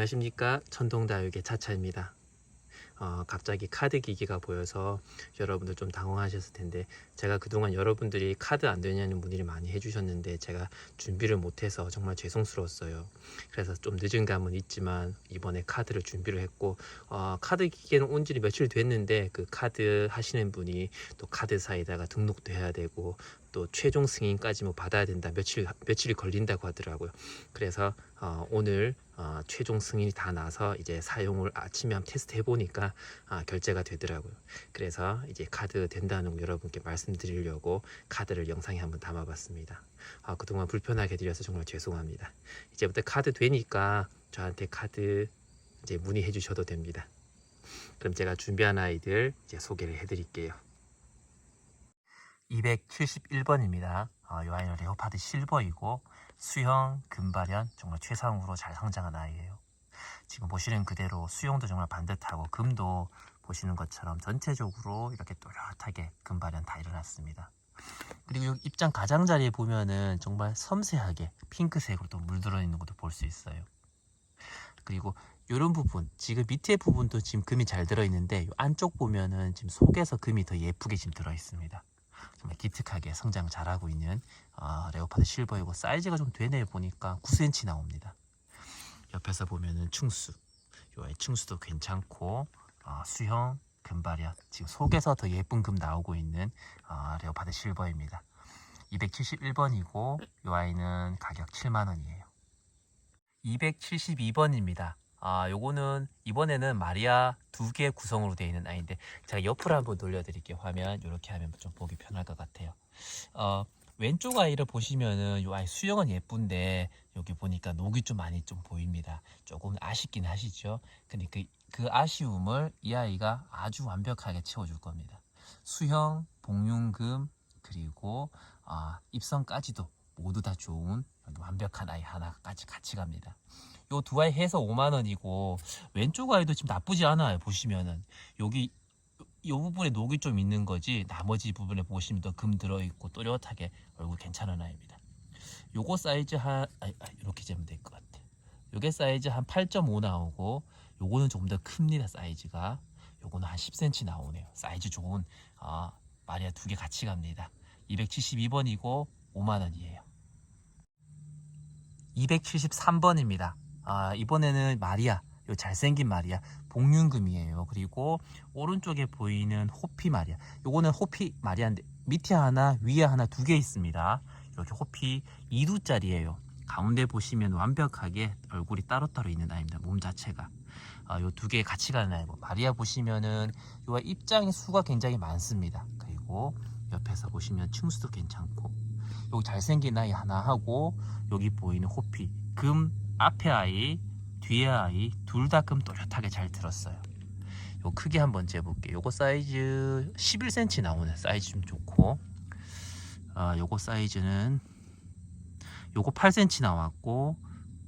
안녕하십니까 천동다육의 차차입니다. 어, 갑자기 카드 기기가 보여서 여러분들 좀 당황하셨을 텐데 제가 그동안 여러분들이 카드 안 되냐는 문의를 많이 해주셨는데 제가 준비를 못해서 정말 죄송스러웠어요. 그래서 좀 늦은 감은 있지만 이번에 카드를 준비를 했고 어, 카드 기계는 온 지 며칠 됐는데 그 카드 하시는 분이 또 카드사에다가 등록도 해야 되고 또 최종 승인까지 뭐 받아야 된다 며칠 며칠이 걸린다고 하더라고요. 그래서 어, 오늘 어, 최종 승인이 다 나서 이제 사용을 아침에 한번 테스트 해보니까 아, 결제가 되더라고요. 그래서 이제 카드 된다는 거 여러분께 말씀드리려고 카드를 영상에 한번 담아봤습니다. 아, 그동안 불편하게 드려서 정말 죄송합니다. 이제부터 카드 되니까 저한테 카드 이제 문의해 주셔도 됩니다. 그럼 제가 준비한 아이들 이제 소개를 해드릴게요. 271번입니다. 어, 이 아이는 레오파드 실버이고 수형, 금발현 정말 최상으로 잘 성장한 아이예요. 지금 보시는 그대로 수영도 정말 반듯하고 금도 보시는 것처럼 전체적으로 이렇게 또렷하게 금발현 다 일어났습니다. 그리고 여기 입장 가장자리에 보면은 정말 섬세하게 핑크색으로 또 물들어 있는 것도 볼 수 있어요. 그리고 이런 부분, 지금 밑에 부분도 지금 금이 잘 들어 있는데 이 안쪽 보면은 지금 속에서 금이 더 예쁘게 지금 들어 있습니다. 정말 기특하게 성장 잘하고 있는 어, 레오파드 실버이고 사이즈가 좀 되네 보니까 9cm 나옵니다. 옆에서 보면은 충수, 요 아이 충수도 괜찮고 어, 수형, 금발이야 지금 속에서 더 예쁜 금 나오고 있는 어, 레오파드 실버입니다. 271번이고 요 아이는 가격 7만 원이에요. 272번입니다. 아, 요거는 이번에는 마리아 두 개 구성으로 되어 있는 아이인데 제가 옆으로 한번 돌려 드릴게요. 화면 이렇게 하면 좀 보기 편할 것 같아요. 어, 왼쪽 아이를 보시면은 요 아이 수영은 예쁜데 여기 보니까 녹이 좀 많이 좀 보입니다. 조금 아쉽긴 하시죠. 근데 그, 그 아쉬움을 이 아이가 아주 완벽하게 채워줄 겁니다. 수형, 복륜금 그리고 아, 입성까지도 모두 다 좋은 완벽한 아이 하나까지 같이 갑니다. 요 두 아이 해서 5만 원이고 왼쪽 아이도 지금 나쁘지 않아요. 보시면은 여기 이 부분에 녹이 좀 있는 거지 나머지 부분에 보시면 더금 들어 있고 또렷하게 얼굴 괜찮은 아이입니다. 요거 사이즈 한 이렇게 재면 될 것 같아. 요게 사이즈 한 8.5 나오고 요거는 조금 더 큽니다 사이즈가. 요거는 한 10cm 나오네요. 사이즈 좋은 아, 마리아 두 개 같이 갑니다. 272번이고 5만 원이에요. 273번입니다. 아, 이번에는 마리아, 요 잘생긴 마리아, 복륜금이에요. 그리고 오른쪽에 보이는 호피 마리아. 요거는 호피 마리아인데 밑에 하나, 위에 하나 두 개 있습니다. 이렇게 호피 2두짜리예요. 가운데 보시면 완벽하게 얼굴이 따로따로 있는 아이입니다. 몸 자체가. 아, 요두 개 같이 가는 아이고 마리아 보시면은 요 입장의 수가 굉장히 많습니다. 그리고 옆에서 보시면 층수도 괜찮고 여기 잘생긴 아이 하나 하고 여기 보이는 호피 금 앞에 아이 뒤에 아이 둘 다 금 또렷하게 잘 들었어요. 요 크기 한번 재볼게요. 요거 사이즈 11cm 나오는 사이즈 좀 좋고 아 요거 사이즈는 요거 8cm 나왔고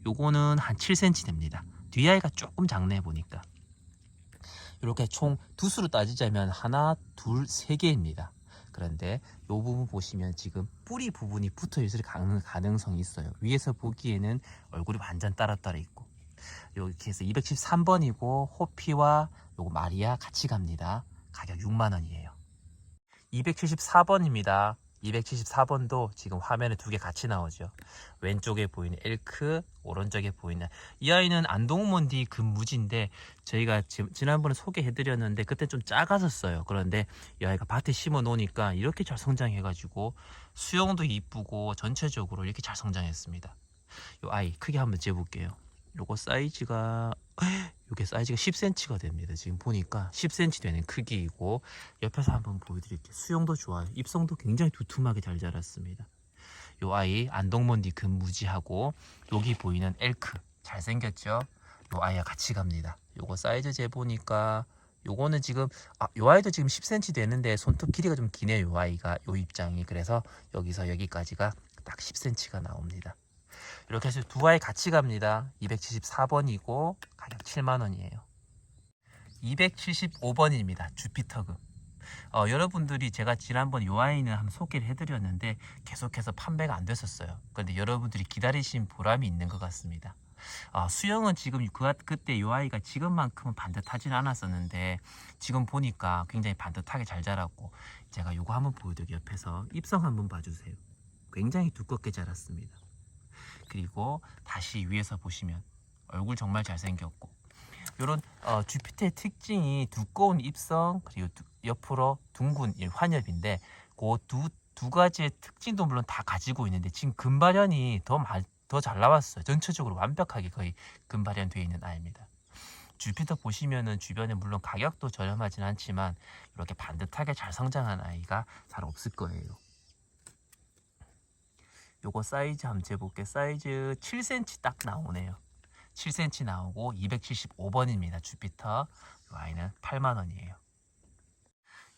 요거는 한 7cm 됩니다. 뒤 아이가 조금 작네 보니까. 이렇게 총 두 수로 따지자면 하나 둘 세 개입니다 그런데 이 부분 보시면 지금 뿌리 부분이 붙어 있을 가능성이 있어요. 위에서 보기에는 얼굴이 완전 따로따로 있고 이렇게 해서 213번이고 호피와 요거 마리아 같이 갑니다. 가격 6만 원이에요. 274번입니다. 274번도 지금 화면에 두 개 같이 나오죠. 왼쪽에 보이는 엘크, 오른쪽에 보이는 이 아이는 안동몬디 금무지인데 저희가 지금 지난번에 소개해드렸는데 그때 좀 작았었어요. 그런데 이 아이가 밭에 심어 놓으니까 이렇게 잘 성장해가지고 수영도 이쁘고 전체적으로 이렇게 잘 성장했습니다. 이 아이 크게 한번 재볼게요. 요거 사이즈가 요게 사이즈가 10cm가 됩니다. 지금 보니까 10cm 되는 크기이고 옆에서 한번 보여드릴게요. 수영도 좋아요. 입성도 굉장히 두툼하게 잘 자랐습니다. 요 아이 안동몬디 금무지하고 여기 보이는 엘크 잘생겼죠? 요 아이와 같이 갑니다. 요거 사이즈 재보니까 요거는 지금 아, 요 아이도 지금 10cm 되는데 손톱 길이가 좀 기네요. 요 아이가 요 입장이 그래서 여기서 여기까지가 딱 10cm가 나옵니다. 이렇게 해서 두 아이 같이 갑니다. 274번이고 가격 7만원이에요. 275번입니다. 주피터금. 어, 여러분들이 제가 지난번 요 아이는 한번 소개를 해드렸는데 계속해서 판매가 안 됐었어요. 그런데 여러분들이 기다리신 보람이 있는 것 같습니다. 아, 수영은 지금 그, 그때 이 아이가 지금만큼은 반듯하진 않았었는데 지금 보니까 굉장히 반듯하게 잘 자랐고 제가 요거 한번 보여드릴게요. 옆에서 입성 한번 봐주세요. 굉장히 두껍게 자랐습니다. 그리고 다시 위에서 보시면 얼굴 정말 잘생겼고 이런 어, 주피터의 특징이 두꺼운 입성 그리고 두- 옆으로 둥근 이 환엽인데 그두 두 가지의 특징도 물론 다 가지고 있는데 지금 금발현이 더잘 나왔어요. 전체적으로 완벽하게 거의 금발현 되어 있는 아이입니다. 주피터 보시면은 주변에 물론 가격도 저렴하진 않지만 이렇게 반듯하게 잘 성장한 아이가 잘 없을 거예요. 요거 사이즈 한번 재볼게. 사이즈 7cm 딱 나오네요. 7cm 나오고 275번입니다. 주피터. 이 아이는 8만 원이에요.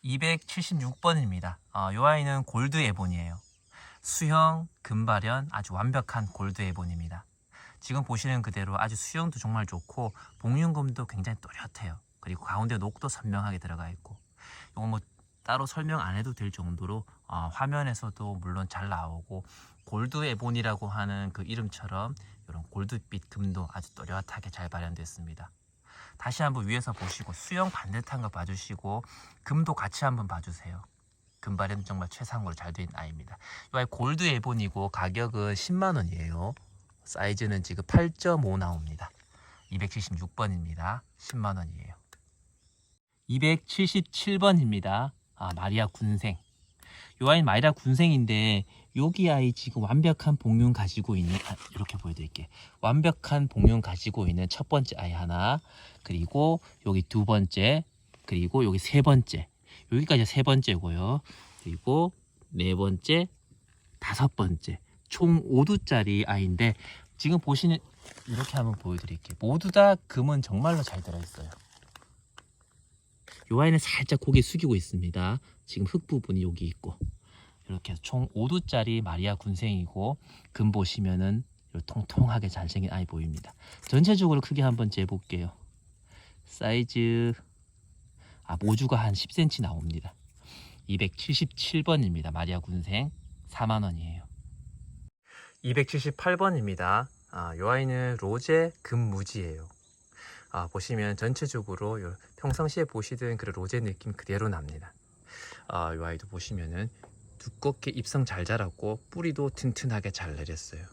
276번입니다. 어, 이 아이는 골드 에본이에요. 수형, 금발현 아주 완벽한 골드 에본입니다. 지금 보시는 그대로 아주 수형도 정말 좋고 복륜금도 굉장히 또렷해요. 그리고 가운데 녹도 선명하게 들어가 있고 이거 뭐 따로 설명 안 해도 될 정도로 어, 화면에서도 물론 잘 나오고 골드 에본이라고 하는 그 이름처럼 이런 골드빛 금도 아주 또렷하게 잘 발현됐습니다. 다시 한번 위에서 보시고 수영 반듯한 거 봐주시고 금도 같이 한번 봐주세요. 금발은 정말 최상으로 잘 된 아이입니다. 이 아이 골드 에본이고 가격은 10만 원이에요. 사이즈는 지금 8.5 나옵니다. 276번입니다. 10만 원이에요. 277번입니다. 아, 마리아 군생. 요 아이는 마리아 군생인데 여기 아이 지금 완벽한 복륜 가지고 있는 아, 이렇게 보여드릴게. 완벽한 복륜 가지고 있는 첫 번째 아이 하나, 그리고 여기 두 번째, 그리고 여기 세 번째. 여기까지 세 번째고요. 그리고 네 번째, 다섯 번째. 총 5두짜리 아이인데 지금 보시는 이렇게 한번 보여드릴게요. 모두 다 금은 정말로 잘 들어있어요. 이 아이는 살짝 고개 숙이고 있습니다. 지금 흙 부분이 여기 있고 이렇게 총 5두짜리 마리아 군생이고 금 보시면은 통통하게 잘생긴 아이 보입니다. 전체적으로 크게 한번 재볼게요. 사이즈 아 모주가 한 10cm 나옵니다. 277번입니다. 마리아 군생 4만 원이에요. 278번입니다. 아, 요 아이는 로제 금무지예요. 아, 보시면 전체적으로 요 평상시에 보시던 그런 로제 느낌 그대로 납니다. 아, 요 아이도 보시면은 두껍게 입성 잘 자랐고 뿌리도 튼튼하게 잘 내렸어요.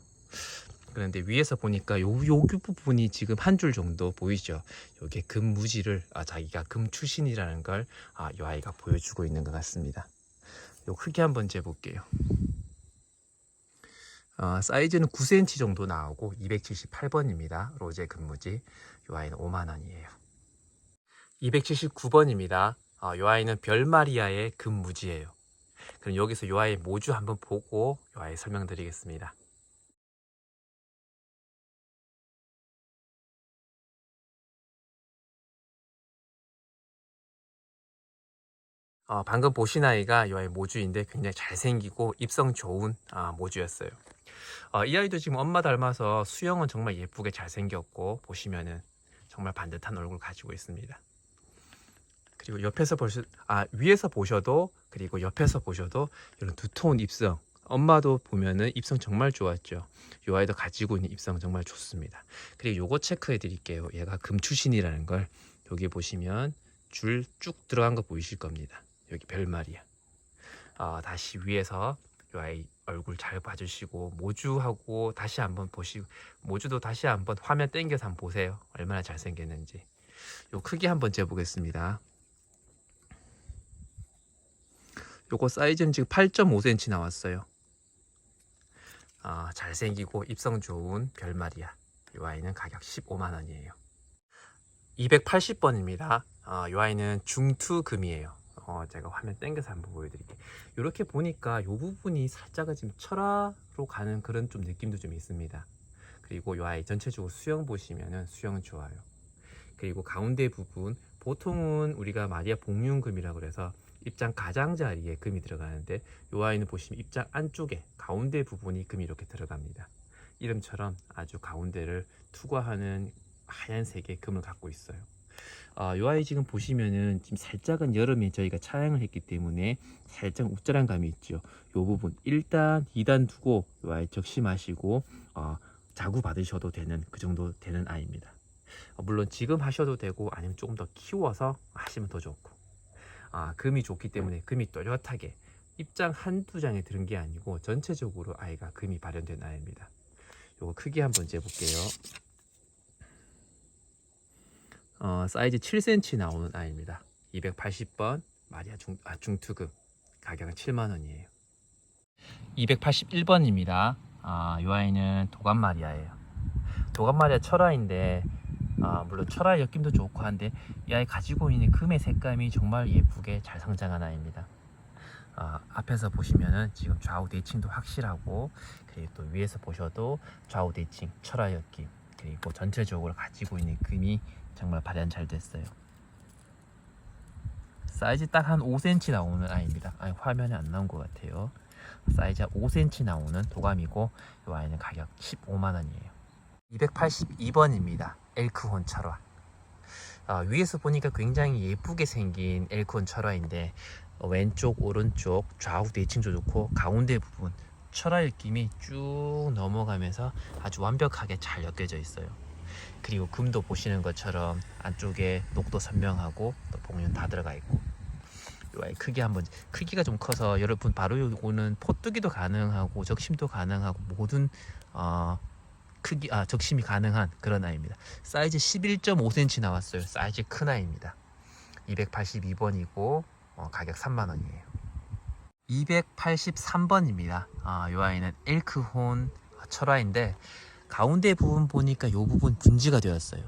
그런데 위에서 보니까 요, 요 부분이 지금 한 줄 정도 보이죠? 요게 금무지를 아, 자기가 금 출신이라는 걸 아, 요 아이가 보여주고 있는 것 같습니다. 요 크게 한번 재볼게요. 어, 사이즈는 9cm 정도 나오고 278번입니다. 로제 금무지. 이 아이는 5만 원이에요. 279번입니다. 어, 이 아이는 별마리아의 금무지예요. 그럼 여기서 이 아이 모주 한번 보고 이 아이 설명드리겠습니다. 어, 방금 보신 아이가 이 아이 모주인데 굉장히 잘생기고 입성 좋은 아, 모주였어요. 어, 이 아이도 지금 엄마 닮아서 수영은 정말 예쁘게 잘생겼고 보시면은 정말 반듯한 얼굴 가지고 있습니다. 그리고 옆에서 보셔, 아 위에서 보셔도 그리고 옆에서 보셔도 이런 두터운 입성. 엄마도 보면은 입성 정말 좋았죠. 이 아이도 가지고 있는 입성 정말 좋습니다. 그리고 요거 체크해 드릴게요. 얘가 금 출신이라는 걸 여기 보시면 줄 쭉 들어간 거 보이실 겁니다. 여기 별말이야. 어, 다시 위에서 이 아이 얼굴 잘 봐주시고 모주하고 다시 한번 보시고 모주도 다시 한번 화면 땡겨서 한번 보세요. 얼마나 잘생겼는지. 요 크기 한번 재보겠습니다. 요거 사이즈는 지금 8.5cm 나왔어요. 아, 잘생기고 입성 좋은 별말이야. 요 아이는 가격 15만 원이에요. 280번입니다. 아, 요 아이는 중투 금이에요. 어, 제가 화면 땡겨서 한번 보여드릴게요. 이렇게 보니까 이 부분이 살짝은 지금 철화로 가는 그런 좀 느낌도 좀 있습니다. 그리고 이 아이 전체적으로 수영 보시면은 수영은 좋아요. 그리고 가운데 부분 보통은 우리가 마리아 복륜금이라고 그래서 입장 가장자리에 금이 들어가는데 이 아이는 보시면 입장 안쪽에 가운데 부분이 금이 이렇게 들어갑니다. 이름처럼 아주 가운데를 투과하는 하얀색의 금을 갖고 있어요. 어, 이 아이 지금 보시면은 지금 살짝은 여름에 저희가 차양을 했기 때문에 살짝 우짜란 감이 있죠. 이 부분 1단, 2단 두고 이 아이 적심하시고 어, 자구 받으셔도 되는 그 정도 되는 아이입니다. 어, 물론 지금 하셔도 되고 아니면 조금 더 키워서 하시면 더 좋고 아, 금이 좋기 때문에 금이 또렷하게 입장 한두 장에 들은 게 아니고 전체적으로 아이가 금이 발현된 아이입니다. 요거 크기 한번 재볼게요. 어, 사이즈 7cm 나오는 아이입니다. 280번 마리아 중, 아, 중투급 가격은 7만 원이에요. 281번입니다. 아, 이 아이는 도감 마리아예요. 도감 마리아 철화인데 아, 물론 철화 엮임도 좋고 한데 이 아이 가지고 있는 금의 색감이 정말 예쁘게 잘 성장한 아이입니다. 아, 앞에서 보시면은 지금 좌우 대칭도 확실하고 그리고 또 위에서 보셔도 좌우 대칭 철화 엮임 그리고 전체적으로 가지고 있는 금이 정말 발현 잘 됐어요. 사이즈 딱 한 5cm 나오는 아이입니다. 아니, 화면에 안 나온 것 같아요. 사이즈 5cm 나오는 도감이고 이 아이는 가격 15만 원이에요. 282번입니다. 엘크혼 철화. 아, 위에서 보니까 굉장히 예쁘게 생긴 엘크혼 철화인데 어, 왼쪽 오른쪽 좌우 대칭도 좋고 가운데 부분 철화 느낌이 쭉 넘어가면서 아주 완벽하게 잘 엮여져 있어요. 그리고 금도 보시는 것처럼 안쪽에 녹도 선명하고 또 복륜 다 들어가 있고 요 아이 크기 한번 크기가 좀 커서 여러분 바로 요거는 포뜨기도 가능하고 적심도 가능하고 모든 어 크기 아 적심이 가능한 그런 아이입니다. 사이즈 11.5cm 나왔어요. 사이즈 큰 아이입니다. 282번이고 어, 가격 3만 원이에요. 283번입니다. 아, 이 아이는 엘크혼 철화인데 가운데 부분 보니까 이 부분 분지가 되었어요.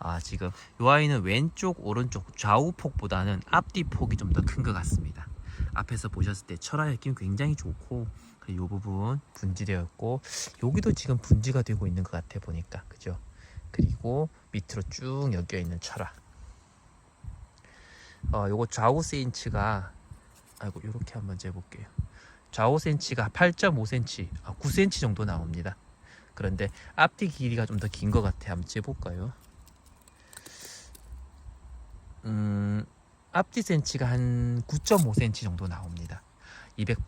아 지금 이 아이는 왼쪽 오른쪽 좌우 폭보다는 앞뒤 폭이 좀 더 큰 것 같습니다. 앞에서 보셨을 때 철화 느낌 굉장히 좋고 그리고 이 부분 분지되었고 여기도 지금 분지가 되고 있는 것 같아 보니까 그죠? 그리고 밑으로 쭉 엮여 있는 철화. 어 요거 좌우 세인치가 아이고 이렇게 한번 재볼게요. 좌우 센치가 8.5cm, 아, 9cm 정도 나옵니다. 그런데 앞뒤 길이가 좀 더 긴 것 같아. 한번 재볼까요? 음, 앞뒤 센치가 한 9.5cm 정도 나옵니다. 200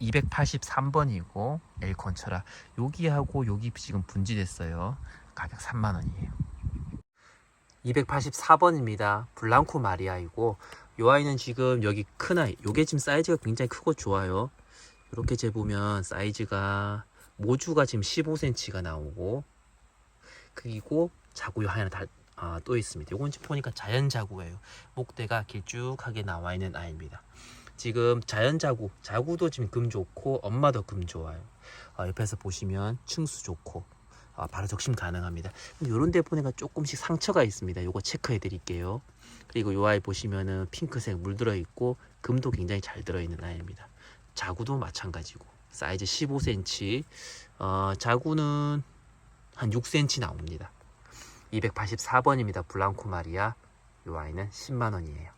283번이고 엘콘처라 여기하고 여기 지금 분지됐어요. 가격 3만 원이에요. 284번입니다. 블랑코 마리아이고 이 아이는 지금 여기 큰 아이. 요게 지금 사이즈가 굉장히 크고 좋아요. 이렇게 재보면 사이즈가 모주가 지금 15cm가 나오고 그리고 자구요 하나 다, 아, 또 있습니다. 요건 지금 보니까 자연 자구예요. 목대가 길쭉하게 나와 있는 아이입니다. 지금 자연 자구, 자구도 지금 금 좋고 엄마도 금 좋아요. 아, 옆에서 보시면 층수 좋고 아, 바로 적심 가능합니다. 이런 데 보니까 조금씩 상처가 있습니다. 요거 체크해 드릴게요. 그리고 요 아이 보시면은 핑크색 물들어 있고 금도 굉장히 잘 들어 있는 아이입니다. 자구도 마찬가지고 사이즈 15cm 어, 자구는 한 6cm 나옵니다. 284번입니다. 블랑코 마리아 요 아이는 10만 원이에요.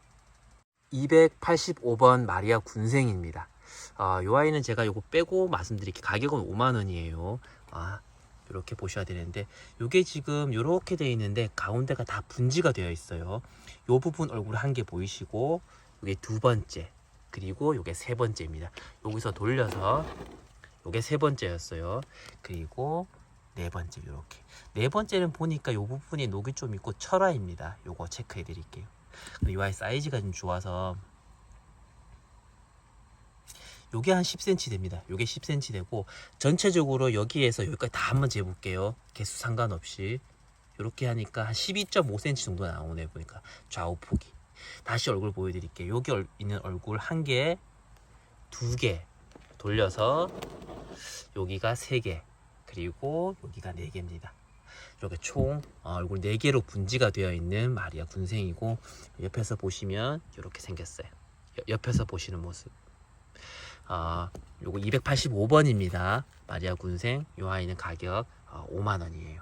285번 마리아 군생입니다. 아, 요 아이는 제가 요거 빼고 말씀드릴게요. 가격은 5만 원이에요. 아, 이렇게 보셔야 되는데 요게 지금 요렇게 되어 있는데 가운데가 다 분지가 되어 있어요. 요 부분 얼굴 한 개 보이시고 요게 두 번째 그리고 요게 세 번째입니다. 여기서 돌려서 요게 세 번째였어요. 그리고 네 번째 요렇게 네 번째는 보니까 요 부분에 녹이 좀 있고 철화입니다. 요거 체크해 드릴게요. 이 아이 사이즈가 좀 좋아서 요게 한 10cm 됩니다. 요게 10cm 되고 전체적으로 여기에서 여기까지 다 한번 재볼게요. 개수 상관없이 이렇게 하니까 한 12.5cm 정도 나오네 보니까 좌우 폭이. 다시 얼굴 보여드릴게요. 여기 얼- 있는 얼굴 한 개, 두 개 돌려서 여기가 세 개, 그리고 여기가 네 개입니다. 이렇게 총 어, 얼굴 네 개로 분지가 되어 있는 마리아 군생이고 옆에서 보시면 이렇게 생겼어요. 여- 옆에서 보시는 모습. 아, 요거 285번입니다. 마리아 군생. 요 아이는 가격 어, 5만 원이에요.